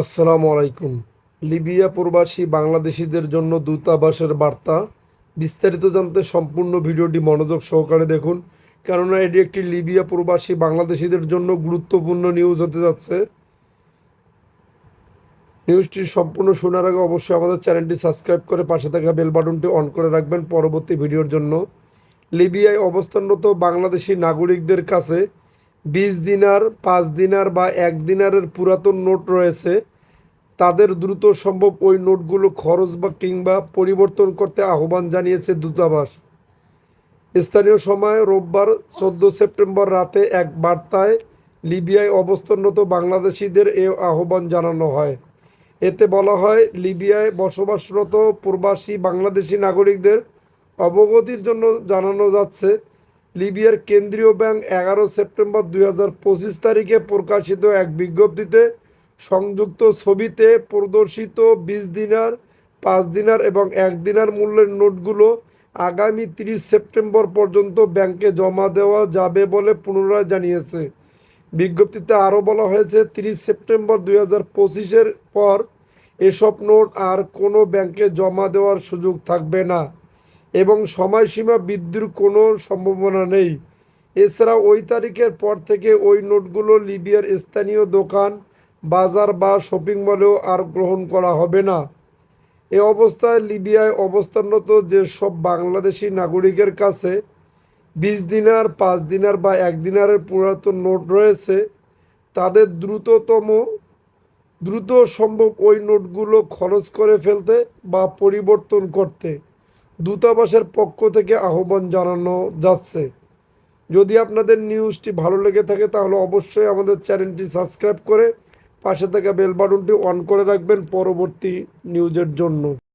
আসসালামু আলাইকুম। লিবিয়া প্রবাসী বাংলাদেশিদের জন্য দূতাবাসের বার্তা। বিস্তারিত জানতে সম্পূর্ণ ভিডিওটি মনোযোগ সহকারে দেখুন, কেননা এটি একটি লিবিয়া প্রবাসী বাংলাদেশিদের জন্য গুরুত্বপূর্ণ নিউজ হতে যাচ্ছে। নিউজটি সম্পূর্ণ শোনার আগে অবশ্যই আমাদের চ্যানেলটি সাবস্ক্রাইব করে পাশে থাকা বেল বাটনটি অন করে রাখবেন পরবর্তী ভিডিওর জন্য। লিবিয়ায় অবস্থানরত বাংলাদেশি নাগরিকদের কাছে বিশ দিনার, পাঁচ দিনার বা এক দিনারের পুরাতন নোট রয়েছে। তাদের দ্রুত সম্ভব ওই নোটগুলো খরচ বা কিংবা পরিবর্তন করতে আহ্বান জানিয়েছে দূতাবাস। স্থানীয় সময় রোববার চোদ্দ সেপ্টেম্বর রাতে এক বার্তায় লিবিয়ায় অবস্থানরত বাংলাদেশিদের এ আহ্বান জানানো হয়। এতে বলা হয়, লিবিয়ায় বসবাসরত প্রবাসী বাংলাদেশি নাগরিকদের অবগতির জন্য জানানো যাচ্ছে লিবিয়ার কেন্দ্রীয় ব্যাংক এগারো সেপ্টেম্বর দুই হাজার পঁচিশ তারিখে প্রকাশিত এক বিজ্ঞপ্তিতে সংযুক্ত ছবিতে প্রদর্শিত বিশ দিনার, পাঁচ দিনার এবং এক দিনার মূল্যের নোটগুলো আগামী তিরিশ সেপ্টেম্বর পর্যন্ত ব্যাংকে জমা দেওয়া যাবে বলে পুনরায় জানিয়েছে। বিজ্ঞপ্তিতে আরও বলা হয়েছে, তিরিশ সেপ্টেম্বর দুই হাজার পঁচিশের পর এসব নোট আর কোনো ব্যাংকে জমা দেওয়ার সুযোগ থাকবে না। এবং সময়সীমা বৃদ্ধির কোনো সম্ভাবনা নেই। এছাড়া ওই তারিখের পর থেকে ওই নোটগুলো লিবিয়ার স্থানীয় দোকান, বাজার বা শপিং মলেও আর গ্রহণ করা হবে না। এ অবস্থায় লিবিয়ায় অবস্থানরত যেসব বাংলাদেশি নাগরিকের কাছে বিশ দিনার, পাঁচ দিনার বা এক দিনারের পুরাতন নোট রয়েছে, তাদের দ্রুততম, দ্রুত সম্ভব ওই নোটগুলো খরচ করে ফেলতে বা পরিবর্তন করতে। দূতাবাসের পক্ষ থেকে আহ্বান জানানো যাচ্ছে। যদি আপনাদের নিউজটি ভালো লেগে থাকে, তাহলে অবশ্যই আমাদের চ্যানেলটি সাবস্ক্রাইব করে পাশে থাকা বেল বাটনটি অন করে রাখবেন পরবর্তী নিউজের জন্য।